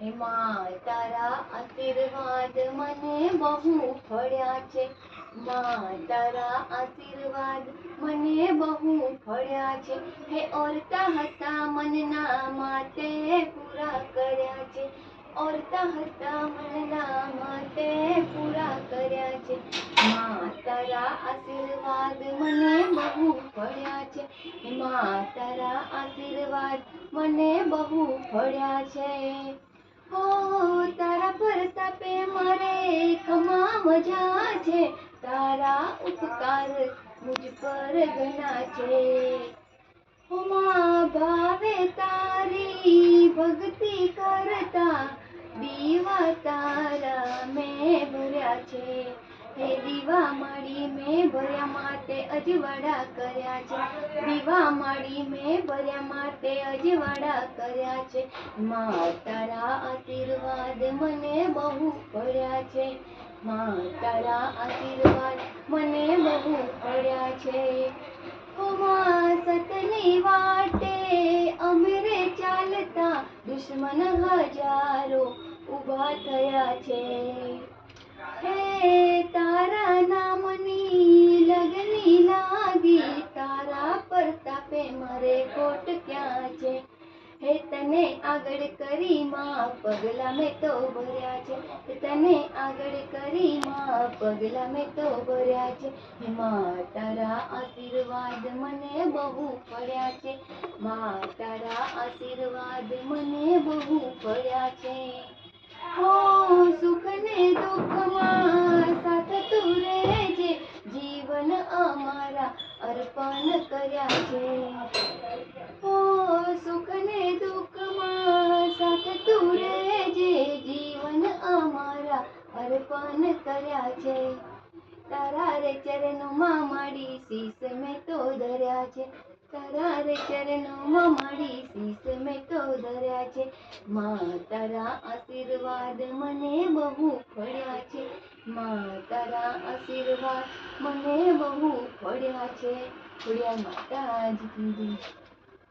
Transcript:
માં તારા આશીર્વાદ મને બહુ ફળ્યા છે. માં, તારા આશીર્વાદ મને બહુ ફળ્યા છે. હે ઓરતા હતા મનના માટે પૂરા કર્યા છે. ઓરતા હતા મનના માટે પૂરા કર્યા છે. માં, તારા આશીર્વાદ મને બહુ ફળ્યા છે. માં, તારા આશીર્વાદ મને બહુ ફળ્યા છે. હો, તારા પ્રતાપે મારે ખમા મજા છે તારા ઉપકાર મુજ પર ઘણા છે હો ભાવે તારી ભક્તિ કરતા, દીવા તારા મેં ભર્યા છે. હે દીવા માડી મેં ભર્યા માટે અજવાળા કર્યા છે. દીવા માડી મેં ભર્યા માટે અજવાળા કર્યા છે. માં તારા આશીર્વાદ મને બહુ પડ્યા છે. માં તારા આશીર્વાદ મને બહુ પડ્યા છે. સતની વાટે અમરે ચાલતા દુશ્મન હજારો ઊભા થયા છે. તારા નામની લગની લાગી, તારા પરતાપે મારે કોટ ક્યાં છે? હે તને આગળ કરી માં પગલા મેં તો ભર્યા છે. તને આગળ કરી માં પગલા મેં તો ભર્યા છે. હે માં તારા આશીર્વાદ મને બહુ પડ્યા છે. માં તારા આશીર્વાદ મને બહુ પડ્યા છે. હો સુખ ને દુઃખમાં કર્યા છે ઓ સુખ ને દુઃખમાં સાથ તું રહેજે જીવન અમારા અર્પણ કર્યા છે તારા રે ચરણોમાં મારી શીશ મેં તો ધર્યા છે તારા રે ચરણોમાં મારી શીશ મેં તો ધર્યા છે માં તારા આશીર્વાદ મને બહુ ફળ્યા છે માં તારા આશીર્વાદ મને બહુ ફળ્યા છે ફળ્યા માતાજી કી જય.